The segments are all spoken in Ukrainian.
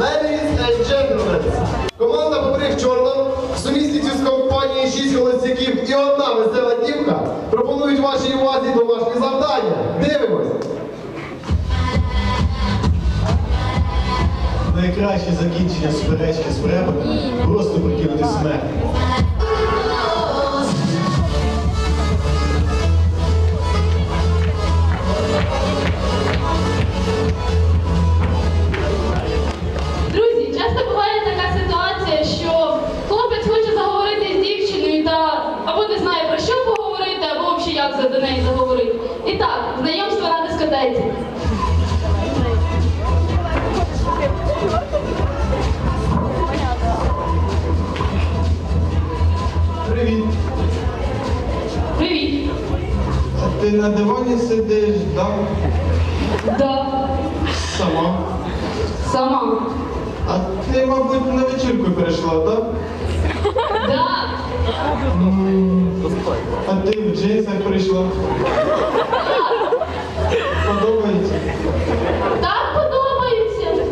Ladies and gentlemen, команда Поберіг Чорно в сумісниці з компанією 6 холостяків і одна весела дівка пропонують вашій увазі домашні завдання. Дивимось. Найкраще закінчення суперечки з препами просто прикинути смерть. Ти на дивані сидиш, да? Да, Сама. сама. А ти, мабуть, на вечірку прийшла, так? Да. А ти в джинсах прийшла. Подобається? Так подобається.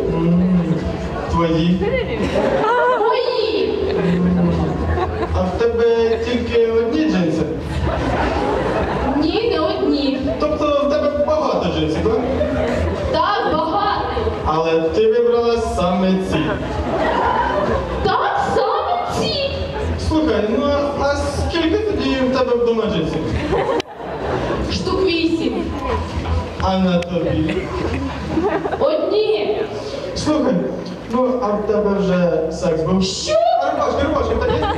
Твої. Мої. А в тебе тільки одні джинси? Ні, не одні. Тобто в тебе джинсів, так? Так, багато. Але ти вибрала саме ці. Так, саме ці. Слухай, ну а, а скільки тоді в тебе вдома джинсів? Штук вісім. А на тобі? Одні. Слухай, ну а в тебе вже секс був? Що? Рубашки, рубашки, тебе є?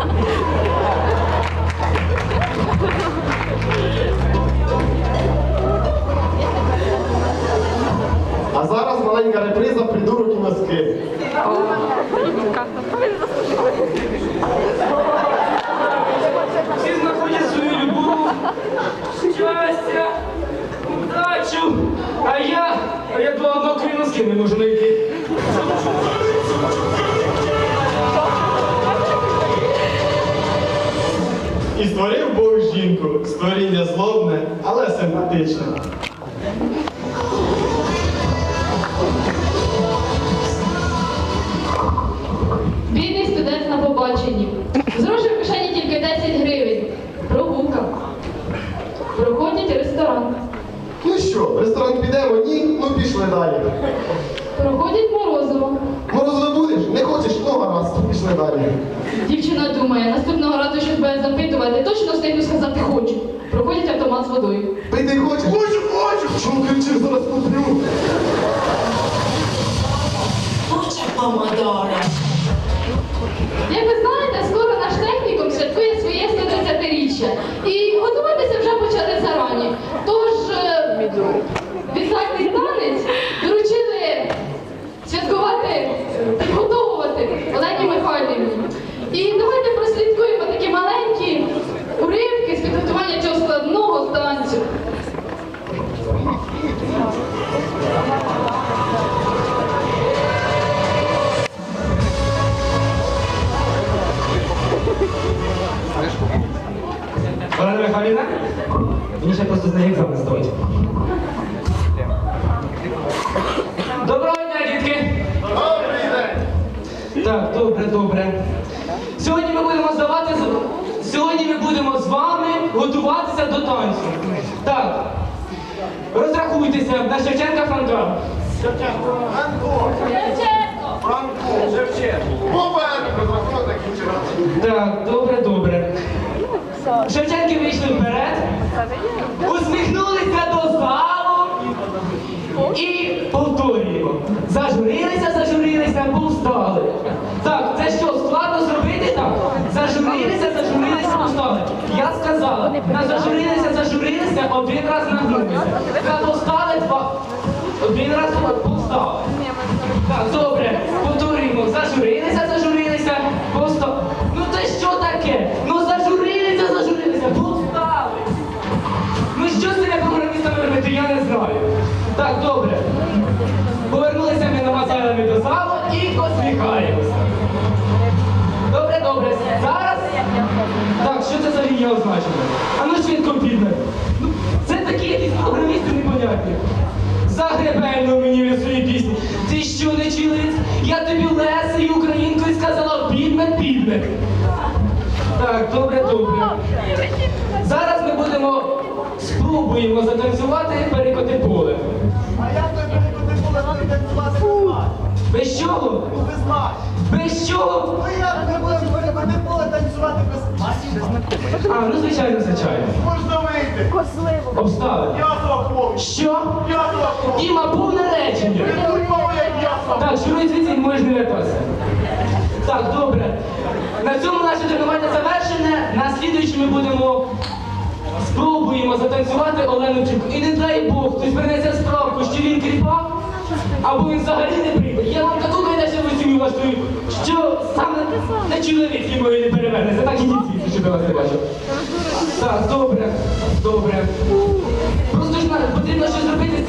Не можу знайти. І створив Бог жінку. Створіння злобне, але симпатичне. Ну що, в ресторан підемо? Ні? Ну пішли далі. Проходять морозиво. Морозиво будеш? Не хочеш? Ну гаразд, пішли далі. Дівчина думає, наступного разу щось буде запитувати, точно встигну сказати хочу. Проходять автомат з водою. Пити хочеш? Хочу, хочу! Чому кричиш, зараз куплю? Хоче помидори. Як ви знаєте, скоро наш технікум святкує своє 130-річчя. І Олена Михайлівна, мені ще просто з неї екзамен. Доброго дня, дітки! Добрий день! Так, добре, добре. Сьогодні ми будемо здавати Сьогодні ми будемо з вами готуватися до танцю. Так. Розрахуйтеся на Шевченка Франка. Попереду, розрахунок закінчив. Так, добре, добре. Шевченки вийшли вперед, усміхнулися до залу і повторюємо. Зажурилися, зажурилися, повстали. Так, це що, складно зробити так? Зажурилися, зажурилися, повстали. Я сказала, на зажурилися, зажурилися, один раз нагнулися. На повстали, два. Один раз повстали. Так, добре, повторюємо. Зажурилися, зажурилися, повстали. Ну це що таке? Ну зажурилися, зажурилися, повстали. Ну що з цими програмістами робити, я не знаю. Так, добре. Повернулися ми намазали до залу і посміхаємося. Добре, добре. Зараз. Так, що це за лінія означена? А ну швидко підне. Ну, це такі якісь програмісти непонятні. Загребельно мені від своїй пісні. Ти що не чилиць? Я тобі півник. Так, добре, добре. Зараз ми будемо спробуємо затанцювати перекоти поле. А як ви перекоти були танцювати без чого? Ну без нас. Без чого? Ну як ми будемо перекоти поле танцювати без нас? А, ну звичайно, звичайно. Можна вийти. Обставини. Я захворю. Що? Я захворю. Діма, повне речення. Не будь мова, як захворю. Так, шуруй звідси, можеш не вертатися. Так, добре. На цьому наше тренування завершене. На слідуючі ми будемо спробуємо затанцювати Олену Чіпку. І не дай Бог, хтось вернеться справку, що або він взагалі не прийде. Я вам таку конечно висію влаштую, що саме на чоловік мої не перевернеться. Так і дітей, що до вас не бачив. Так, добре, добре. Просто ж потрібно щось зробити